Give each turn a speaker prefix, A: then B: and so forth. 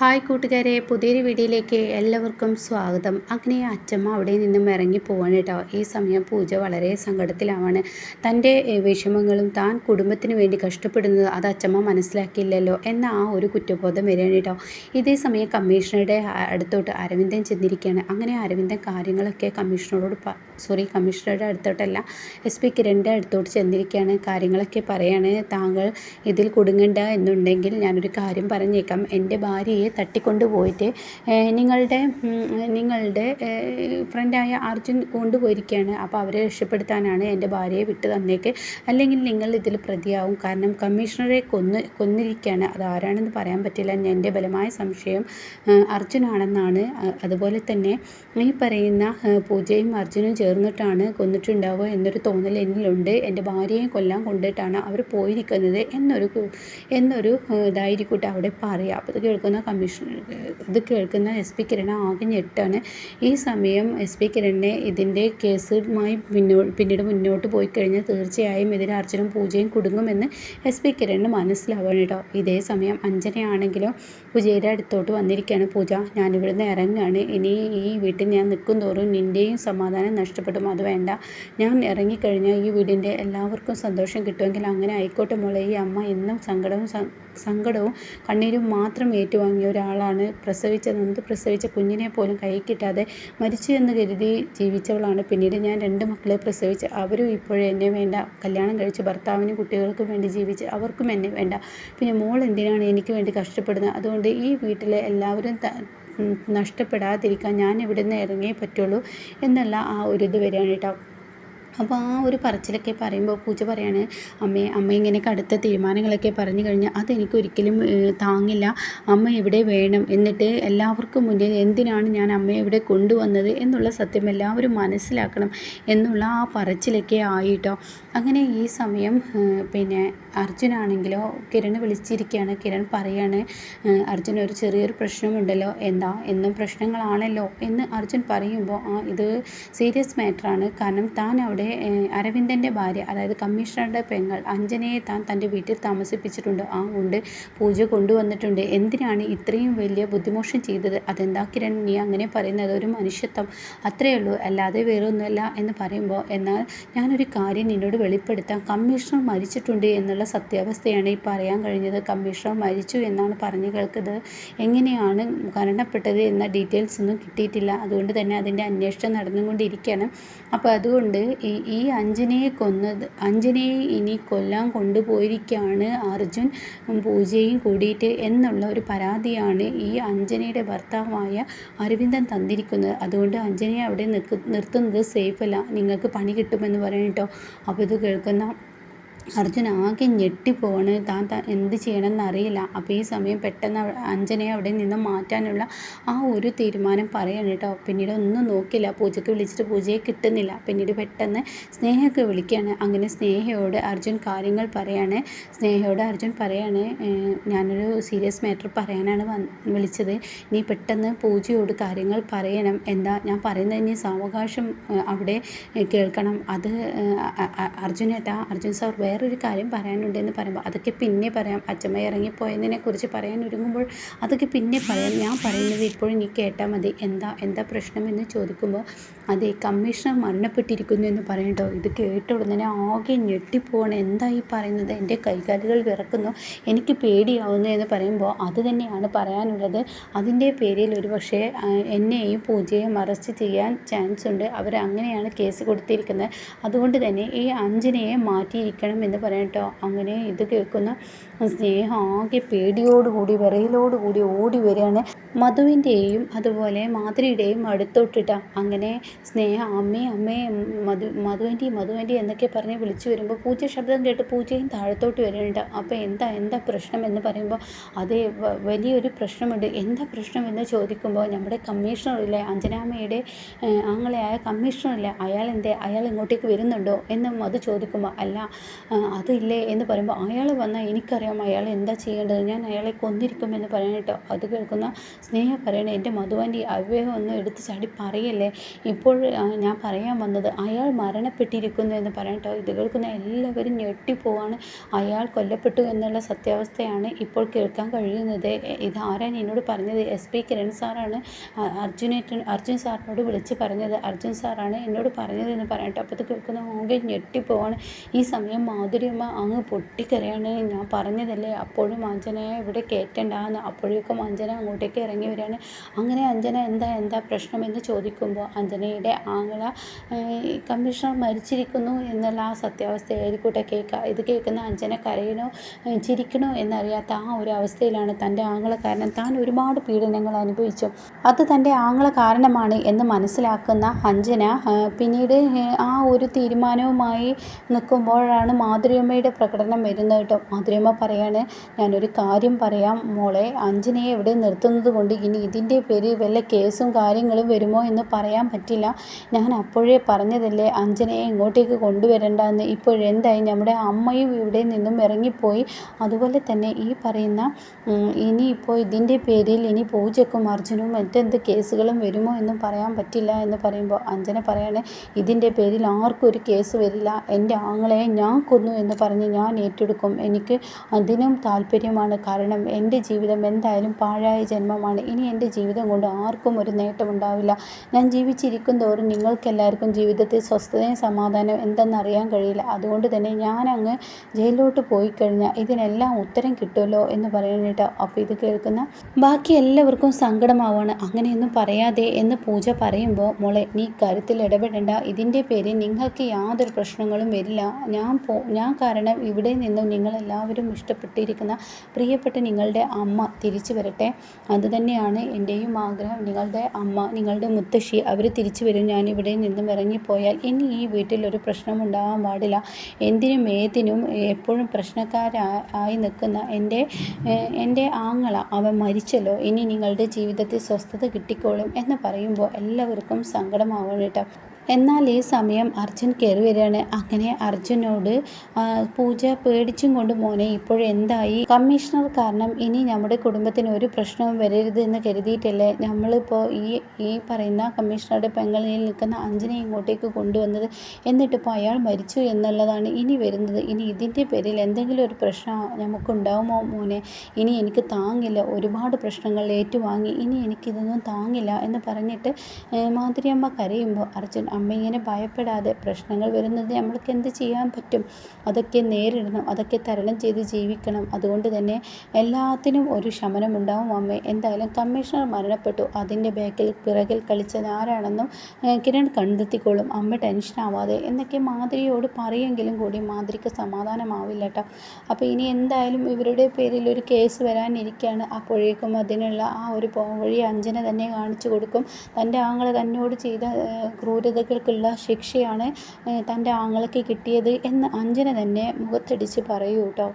A: Hi കൂട്ടുകാരെ പുതിയൊരു വീഡിയോയിലേക്ക് എല്ലാവർക്കും സ്വാഗതം. അങ്ങനെ അച്ഛമ്മ അവിടെ നിന്നും ഇറങ്ങി പോവാണ് കേട്ടോ. ഈ സമയം പൂജ വളരെ സങ്കടത്തിലാവാണ്. തന്റെ വിഷമങ്ങളും താൻ കുടുംബത്തിന് വേണ്ടി കഷ്ടപ്പെടുന്നത് അത് അച്ഛമ്മ മനസ്സിലാക്കിയില്ലല്ലോ എന്ന ആ ഒരു കുറ്റബോധം വരികയാണ് കേട്ടോ. ഇതേ സമയം കമ്മീഷണറുടെ അടുത്തോട്ട് അരവിന്ദൻ ചെന്നിരിക്കുകയാണ്. അങ്ങനെ അരവിന്ദൻ കാര്യങ്ങളൊക്കെ കമ്മീഷണറോട് സോറി കമ്മീഷണറുടെ അടുത്തോട്ടല്ല എസ് പി കിരണിന്റെ അടുത്തോട്ട് ചെന്നിരിക്കുകയാണ്. കാര്യങ്ങളൊക്കെ പറയാണ്. താങ്കൾ ഇതിൽ കുടുങ്ങണ്ട എന്നുണ്ടെങ്കിൽ ഞാനൊരു കാര്യം പറഞ്ഞേക്കാം. എന്റെ ഭാര്യയെ തട്ടിക്കൊണ്ടുപോയിട്ട് നിങ്ങളുടെ നിങ്ങളുടെ ഫ്രണ്ടായ അർജുൻ കൊണ്ടുപോയിരിക്കുകയാണ്. അപ്പോൾ അവരെ രക്ഷപ്പെടുത്താനാണ് എന്റെ ഭാര്യയെ വിട്ടു തന്നേക്ക്. അല്ലെങ്കിൽ നിങ്ങൾ ഇതിൽ പ്രതിയാവും. കാരണം കമ്മീഷണറെ കൊന്ന് കൊന്നിരിക്കുകയാണ്. അത് ആരാണെന്ന് പറയാൻ പറ്റില്ല. എന്റെ ബലമായ സംശയം അർജുനാണെന്നാണ്. അതുപോലെ തന്നെ ഈ പറയുന്ന പൂജയും അർജുനും ചേർന്നിട്ടാണ് കൊന്നിട്ടുണ്ടാവുക എന്നൊരു തോന്നൽ എന്നിലുണ്ട്. എന്റെ ഭാര്യയെ കൊല്ലാൻ കൊണ്ടിട്ടാണ് അവർ പോയിരിക്കുന്നത് എന്നൊരു എന്നൊരു ഇതായിരിക്കട്ടെ അവിടെ പറയുക അപ്പോൾ ഇത് കേൾക്കുന്ന കമ്മീഷൻ ഇത് കേൾക്കുന്ന എസ് പി കിരണ ആകെ ഞെട്ടാണ്. ഈ സമയം എസ് പി കിരണിനെ ഇതിന്റെ കേസുമായി മുന്നോ പിന്നീട് മുന്നോട്ട് പോയി കഴിഞ്ഞാൽ തീർച്ചയായും ഇതിൽ അർച്ചനും പൂജയും കുടുങ്ങുമെന്ന് എസ് പി കിരണിന് മനസ്സിലാവണം കേട്ടോ. ഇതേ സമയം അഞ്ജനയാണെങ്കിലോ പൂജയുടെ അടുത്തോട്ട് വന്നിരിക്കുകയാണ് പൂജ. ഞാനിവിടുന്ന് ഇറങ്ങുകയാണ്. ഇനി ഈ വീട്ടിൽ ഞാൻ നിൽക്കും തോറും നിന്റെയും സമാധാനം നഷ്ടപ്പെടും അത് വേണ്ട. ഞാൻ ഇറങ്ങിക്കഴിഞ്ഞാൽ ഈ വീടിന്റെ എല്ലാവർക്കും സന്തോഷം കിട്ടുമെങ്കിൽ അങ്ങനെ ആയിക്കോട്ടെ മോളെ. ഈ അമ്മ എന്നും സങ്കടവും സങ്കടവും കണ്ണീരും മാത്രം ഏറ്റുവാങ്ങിയ ഒരാളാണ്. പ്രസവിച്ച നൊന്ത് പ്രസവിച്ച കുഞ്ഞിനെ പോലും കൈ കിട്ടാതെ മരിച്ചു എന്ന് കരുതി ജീവിച്ചവളാണ്. പിന്നീട് ഞാൻ രണ്ട് മക്കളെ പ്രസവിച്ച് അവരും ഇപ്പോഴും എന്നെ വേണ്ട. കല്യാണം കഴിച്ച് ഭർത്താവിനും കുട്ടികൾക്കും വേണ്ടി ജീവിച്ച് അവർക്കും എന്നെ വേണ്ട. പിന്നെ മോൾ എന്തിനാണ് എനിക്ക് വേണ്ടി കഷ്ടപ്പെടുന്നത്? അതുകൊണ്ട് ഈ വീട്ടിലെ എല്ലാവരും നഷ്ടപ്പെടാതിരിക്കാൻ ഞാൻ ഇവിടുന്ന് ഇറങ്ങിയേ പറ്റുള്ളൂ എന്നുള്ള ആ ഒരു ഇത് വരികയാണ് കേട്ടോ. അപ്പോൾ ആ ഒരു പറച്ചിലൊക്കെ പറയുമ്പോൾ പൂജ പറയാണ് അമ്മേ അമ്മ ഇങ്ങനെ കടുത്ത തീരുമാനങ്ങളൊക്കെ പറഞ്ഞു കഴിഞ്ഞാൽ അതെനിക്ക് ഒരിക്കലും താങ്ങില്ല. അമ്മ എവിടെ വേണം? എന്നിട്ട് എല്ലാവർക്കും മുന്നിൽ എന്തിനാണ് ഞാൻ അമ്മയെ ഇവിടെ കൊണ്ടുവന്നത് എന്നുള്ള സത്യം എല്ലാവരും മനസ്സിലാക്കണം എന്നുള്ള ആ പറച്ചിലൊക്കെ ആയിട്ടോ. അങ്ങനെ ഈ സമയം പിന്നെ അർജുനാണെങ്കിലോ കിരൺ വിളിച്ചിരിക്കുകയാണ് കിരൺ പറയാണ് അർജുൻ ഒരു ചെറിയൊരു പ്രശ്നമുണ്ടല്ലോ. എന്താ? എന്നും പ്രശ്നങ്ങളാണല്ലോ? എന്ന് അർജുൻ പറയുമ്പോൾ ആ ഇത് സീരിയസ് മാറ്ററാണ്. കാരണം താൻ അവിടെ അരവിന്ദന്റെ ഭാര്യ അതായത് കമ്മീഷണറുടെ പെങ്ങൾ അഞ്ജനയെ താൻ തന്റെ വീട്ടിൽ താമസിപ്പിച്ചിട്ടുണ്ട്. ആ ഉണ്ട് പൂജ കൊണ്ടുവന്നിട്ടുണ്ട്. എന്തിനാണ് ഇത്രയും വലിയ ബുദ്ധിമോഷം ചെയ്തത്? അതെന്താ കിരൺ? നീ അങ്ങനെ പറയുന്നത് ഒരു മനുഷ്യത്വം അത്രയേ ഉള്ളൂ അല്ലാതെ വേറൊന്നുമല്ല എന്ന് പറയുമ്പോൾ എന്നാൽ ഞാനൊരു കാര്യം നിന്നോട് വെളിപ്പെടുത്താം. കമ്മീഷണർ മരിച്ചിട്ടുണ്ട് എന്നുള്ള സത്യാവസ്ഥയാണ് ഈ പറയാൻ കഴിഞ്ഞത്. കമ്മീഷണർ മരിച്ചു എന്നാണ് പറഞ്ഞു കേൾക്കുന്നത്. എങ്ങനെയാണ് മരണപ്പെട്ടത് എന്ന ഡീറ്റെയിൽസ് ഒന്നും കിട്ടിയിട്ടില്ല. അതുകൊണ്ട് തന്നെ അതിന്റെ അന്വേഷണം നടന്നുകൊണ്ടിരിക്കുകയാണ്. അപ്പോൾ അതുകൊണ്ട് ഈ അഞ്ജനയെ കൊന്നത് അഞ്ജനയെ ഇനി കൊല്ലാൻ കൊണ്ടുപോയിരിക്കുകയാണ് അർജുൻ. പൂജയും കൂടിയിട്ട് എന്നുള്ള ഒരു പരാതിയാണ് ഈ അഞ്ജനയുടെ ഭർത്താവായ അരവിന്ദൻ തന്നിരിക്കുന്നത്. അതുകൊണ്ട് അഞ്ജനയെ അവിടെ നിൽക്ക് നിർത്തുന്നത് സേഫല്ല നിങ്ങൾക്ക് പണി കിട്ടുമെന്ന് പറയട്ടോ അപ്പോൾ ഇത് കേൾക്കുന്ന അർജുൻ ആകെ ഞെട്ടിപ്പോവാണ് താൻ താൻ എന്ത് ചെയ്യണമെന്ന് അറിയില്ല. അപ്പോൾ ഈ സമയം പെട്ടെന്ന് അഞ്ജനയെ അവിടെ നിന്ന് മാറ്റാനുള്ള ആ ഒരു തീരുമാനം പറയാണ് കേട്ടോ. പിന്നീട് ഒന്നും നോക്കില്ല. പൂജയ്ക്ക് വിളിച്ചിട്ട് പൂജയെ കിട്ടുന്നില്ല. പിന്നീട് പെട്ടെന്ന് സ്നേഹയൊക്കെ വിളിക്കുകയാണ് അങ്ങനെ സ്നേഹയോട് അർജുൻ കാര്യങ്ങൾ പറയാണ്. സ്നേഹയോട് അർജുൻ പറയാണ് ഞാനൊരു സീരിയസ് മാറ്റർ പറയാനാണ് വിളിച്ചത്. നീ പെട്ടെന്ന് പൂജയോട് കാര്യങ്ങൾ പറയണം. എന്താ ഞാൻ പറയുന്നത് ഇനി സാവകാശം അവിടെ കേൾക്കണം. അത് അർജുനേട്ടാ അർജുൻ സാർ വേറെ വേറൊരു കാര്യം പറയാനുണ്ടെന്ന് പറയുമ്പോൾ അതൊക്കെ പിന്നെ പറയാം. അച്ഛമ്മ ഇറങ്ങിപ്പോയതിനെ കുറിച്ച് പറയാൻ ഒരുങ്ങുമ്പോൾ അതൊക്കെ പിന്നെ പറയാം. ഞാൻ പറയുന്നത് ഇപ്പോഴും നീ കേട്ടാൽ മതി. എന്താ എന്താ പ്രശ്നമെന്ന് ചോദിക്കുമ്പോൾ അതെ കമ്മീഷണർ മരണപ്പെട്ടിരിക്കുന്നു എന്ന് പറയണ്ടോ ഇത് കേട്ട ഉടനെ ആകെ ഞെട്ടിപ്പോവാണ്. എന്താ ഈ പറയുന്നത്? എന്റെ കൈകാലുകൾ വിറക്കുന്നു. എനിക്ക് പേടിയാവുന്നു എന്ന് പറയുമ്പോൾ അത് തന്നെയാണ് പറയാനുള്ളത്. അതിന്റെ പേരിൽ ഒരു പക്ഷേ എന്നെയും പൂജയും അറസ്റ്റ് ചെയ്യാൻ ചാൻസ് ഉണ്ട്. അവർ അങ്ങനെയാണ് കേസ് കൊടുത്തിരിക്കുന്നത്. അതുകൊണ്ട് തന്നെ ഈ അഞ്ജനയെ മാറ്റിയിരിക്കണം എന്ന് പറയാം കേട്ടോ അങ്ങനെ ഇത് കേൾക്കുന്ന സ്നേഹം ആകെ പേടിയോടുകൂടി വിറയലോടുകൂടി ഓടി വരികയാണ് മധുവിന്റെയും അതുപോലെ മാധുരിയുടെയും അടുത്തോട്ടിട്ട. അങ്ങനെ സ്നേഹ അമ്മേ അമ്മേ മധു മധുവന്റി മധുവന്റി എന്നൊക്കെ പറഞ്ഞ് വിളിച്ചു വരുമ്പോൾ പൂജ ശബ്ദം കേട്ട് പൂജയും താഴത്തോട്ട് വരുന്നുണ്ട് അപ്പോൾ എന്താ എന്താ പ്രശ്നം എന്ന് പറയുമ്പോൾ അതേ വലിയൊരു പ്രശ്നമുണ്ട്. എന്താ പ്രശ്നം എന്ന് ചോദിക്കുമ്പോൾ നമ്മുടെ കമ്മീഷണറില്ലേ അഞ്ജനാമ്മയുടെ ആങ്ങളെയായ കമ്മീഷണറില്ലേ അയാൾ എന്തേ അയാൾ ഇങ്ങോട്ടേക്ക് വരുന്നുണ്ടോ എന്ന് മധു ചോദിക്കുമ്പോൾ അല്ല അതില്ലേ എന്ന് പറയുമ്പോൾ അയാൾ വന്നാൽ എനിക്കറിയാം അയാൾ എന്താ ചെയ്യേണ്ടത് ഞാൻ അയാളെ കൊന്നിരിക്കും എന്ന് പറയണം കേട്ടോ അത് കേൾക്കുന്ന സ്നേഹ പറയണേ എന്റെ മധുവാന്റെ അവിവേകം ഒന്ന് എടുത്ത് ചാടി പറയല്ലേ? ഇപ്പോൾ ഞാൻ പറയാൻ വന്നത് അയാൾ മരണപ്പെട്ടിരിക്കുന്നു എന്ന് പറയട്ടോ ഇത് കേൾക്കുന്ന എല്ലാവരും ഞെട്ടിപ്പോവാണ്. അയാൾ കൊല്ലപ്പെട്ടു എന്നുള്ള സത്യാവസ്ഥയാണ് ഇപ്പോൾ കേൾക്കാൻ കഴിയുന്നത്. ഇത് ആരാണ് എന്നോട് പറഞ്ഞത്? എസ് പി കിരൺ സാറാണ്. അർജുനേറ്റൻ അർജുൻ സാറിനോട് വിളിച്ച് പറഞ്ഞത്. അർജുൻ സാറാണ് എന്നോട് പറഞ്ഞത് എന്ന് പറയട്ടോ അപ്പോൾ ഇത് കേൾക്കുന്ന ആകെ ഞെട്ടിപ്പോവാണ്. ഈ സമയം മാധുര്യമ്മ അങ്ങ് പൊട്ടിക്കരയാണ്. ഞാൻ പറഞ്ഞതല്ലേ? അപ്പോഴും അഞ്ജനയെ ഇവിടെ കയറ്റണ്ടെന്ന് അപ്പോഴേക്കും അഞ്ജന അങ്ങോട്ടേക്ക് ഇറങ്ങി വരികയാണ് അങ്ങനെ അഞ്ജന എന്താ എന്താ പ്രശ്നമെന്ന് ചോദിക്കുമ്പോൾ അഞ്ജനയുടെ ആങ്ങള കമ്മീഷണർ മരിച്ചിരിക്കുന്നു എന്നുള്ള ആ സത്യാവസ്ഥയായിരിക്കട്ടെ കേൾക്കുക ഇത് കേൾക്കുന്ന അഞ്ജന കരയണോ ചിരിക്കണോ എന്നറിയാത്ത ആ ഒരു അവസ്ഥയിലാണ് തന്റെ ആങ്ങള കാരണം താൻ ഒരുപാട് പീഡനങ്ങൾ അനുഭവിച്ചു. അത് തന്റെ ആങ്ങള കാരണമാണ് എന്ന് മനസ്സിലാക്കുന്ന അഞ്ജന പിന്നീട് ആ ഒരു തീരുമാനവുമായി നിൽക്കുമ്പോഴാണ് മാധുര്യമ്മയുടെ പ്രകടനം വരുന്നത് കേട്ടോ. മാധുര്യമ്മ പറയാണ് ഞാനൊരു കാര്യം പറയാം മോളെ അഞ്ജനയെ ഇവിടെ നിർത്തുന്നത് കൊണ്ട് ഇനി ഇതിന്റെ പേരിൽ വല്ല കേസും കാര്യങ്ങളും വരുമോ എന്ന് പറയാൻ പറ്റില്ല. ഞാൻ അപ്പോഴേ പറഞ്ഞതല്ലേ അഞ്ജനയെ ഇങ്ങോട്ടേക്ക് കൊണ്ടുവരണ്ടെന്ന്. ഇപ്പോഴെന്തായി നമ്മുടെ അമ്മയും ഇവിടെ നിന്നും ഇറങ്ങിപ്പോയി. അതുപോലെ തന്നെ ഈ പറയുന്ന ഇനിയിപ്പോൾ ഇതിന്റെ പേരിൽ ഇനി പൂജക്കും അർജുനും മറ്റെന്ത് കേസുകളും വരുമോ എന്നും പറയാൻ പറ്റില്ല എന്ന് പറയുമ്പോൾ അഞ്ജന പറയണേ ഇതിന്റെ പേരിൽ ആർക്കും ഒരു കേസ് വരില്ല. എന്റെ ആങ്ങളെ ഞാൻ കൊന്നു എന്ന് പറഞ്ഞ് ഞാൻ ഏറ്റെടുക്കും. എനിക്ക് അതിനും താല്പര്യമാണ്. കാരണം എന്റെ ജീവിതം എന്തായാലും പാഴായ ജന്മമാണ്. ഇനി എന്റെ ജീവിതം കൊണ്ട് ആർക്കും ഒരു നേട്ടമുണ്ടാവില്ല. ഞാൻ ജീവിച്ചിരിക്കും തോറും നിങ്ങൾക്കെല്ലാവർക്കും ജീവിതത്തിൽ സ്വസ്ഥതയും സമാധാനവും എന്തെന്നറിയാൻ കഴിയില്ല. അതുകൊണ്ട് തന്നെ ഞാൻ അങ്ങ് ജയിലിലോട്ട് പോയി കഴിഞ്ഞാൽ ഇതിനെല്ലാം ഉത്തരം കിട്ടുമല്ലോ എന്ന് പറയാനായിട്ട് അപ്പോൾ ഇത് കേൾക്കുന്ന ബാക്കി എല്ലാവർക്കും സങ്കടമാവാണ്. അങ്ങനെയൊന്നും പറയാതെ എന്ന് പൂജ പറയുമ്പോൾ മോളെ നീ കാര്യത്തിൽ ഇടപെടേണ്ട. ഇതിന്റെ പേരിൽ നിങ്ങൾക്ക് യാതൊരു പ്രശ്നങ്ങളും വരില്ല. ഞാൻ പോ ഞാൻ കാരണം ഇവിടെ നിന്നും നിങ്ങളെല്ലാവരും ഇഷ്ടപ്പെട്ടിരിക്കുന്ന പ്രിയപ്പെട്ട നിങ്ങളുടെ അമ്മ തിരിച്ചു വരട്ടെ. അതുതന്നെയാണ് എന്റെയും ആഗ്രഹം. നിങ്ങളുടെ അമ്മ നിങ്ങളുടെ മുത്തശ്ശി അവർ തിരിച്ചു വരും. ഞാൻ ഇവിടെ നിന്നും ഇറങ്ങിപ്പോയാൽ ഇനി ഈ വീട്ടിൽ ഒരു പ്രശ്നം ഉണ്ടാകാൻ പാടില്ല. എന്തിനും ഏതിനും എപ്പോഴും പ്രശ്നക്കാരായി നിൽക്കുന്ന എന്റെ എന്റെ ആങ്ങള അവൻ മരിച്ചല്ലോ. ഇനി നിങ്ങളുടെ ജീവിതത്തിൽ സ്വസ്ഥത കിട്ടിക്കോളും എന്ന് പറയുമ്പോൾ എല്ലാവർക്കും സങ്കടമാവണം കേട്ടോ. എന്നാൽ ഈ സമയം അർജുൻ കയറി വരികയാണ്. അങ്ങനെ അർജുനോട് പൂജ പേടിച്ചും കൊണ്ട് മോനെ ഇപ്പോഴെന്തായി കമ്മീഷണർ കാരണം ഇനി നമ്മുടെ കുടുംബത്തിന് ഒരു പ്രശ്നവും വരരുത് എന്ന് കരുതിയിട്ടല്ലേ? നമ്മളിപ്പോൾ ഈ ഈ പറയുന്ന കമ്മീഷണറുടെ പെങ്ങളിൽ നിൽക്കുന്ന അഞ്ജനെ ഇങ്ങോട്ടേക്ക് കൊണ്ടുവന്നത് എന്നിട്ടിപ്പോൾ അയാൾ മരിച്ചു എന്നുള്ളതാണ് ഇനി വരുന്നത്. ഇനി ഇതിന്റെ പേരിൽ എന്തെങ്കിലും ഒരു പ്രശ്നം നമുക്കുണ്ടാവുമോ മോനെ? ഇനി എനിക്ക് താങ്ങില്ല. ഒരുപാട് പ്രശ്നങ്ങൾ ഏറ്റുവാങ്ങി. ഇനി എനിക്കിതൊന്നും താങ്ങില്ല എന്ന് പറഞ്ഞിട്ട് മാധുരിയമ്മ കരയുമ്പോൾ അർജുൻ അമ്മ ഇങ്ങനെ ഭയപ്പെടാതെ പ്രശ്നങ്ങൾ വരുന്നത് നമ്മൾക്ക് എന്ത് ചെയ്യാൻ പറ്റും? അതൊക്കെ നേരിടണം അതൊക്കെ തരണം ചെയ്ത് ജീവിക്കണം. അതുകൊണ്ട് തന്നെ എല്ലാത്തിനും ഒരു ശമനം ഉണ്ടാവും അമ്മ. എന്തായാലും കമ്മീഷണർ മരണപ്പെട്ടു. അതിന്റെ ബാക്കിൽ പിറകിൽ കളിച്ചത് ആരാണെന്നും കിരൺ കണ്ടെത്തിക്കോളും. അമ്മ ടെൻഷൻ ആവാതെ എന്നൊക്കെ മാതിരിയോട് പറയെങ്കിലും കൂടി മാതിരിക്ക് സമാധാനമാവില്ല കേട്ടോ അപ്പോൾ ഇനി എന്തായാലും ഇവരുടെ പേരിൽ ഒരു കേസ് വരാനിരിക്കുകയാണ്. അപ്പോഴേക്കും അതിനുള്ള ആ ഒരു വഴി അഞ്ജന തന്നെ കാണിച്ചു കൊടുക്കും. തന്റെ ആങ്ങളെ തന്നോട് ചെയ്ത ക്രൂരത ചെയ്തകൾക്കുള്ള ശിക്ഷയാണ് തന്റെ ആങ്ങളയ്ക്ക് കിട്ടിയത് എന്ന് അഞ്ജന തന്നെ മുഖത്തടിച്ച് പറയൂ കേട്ടോ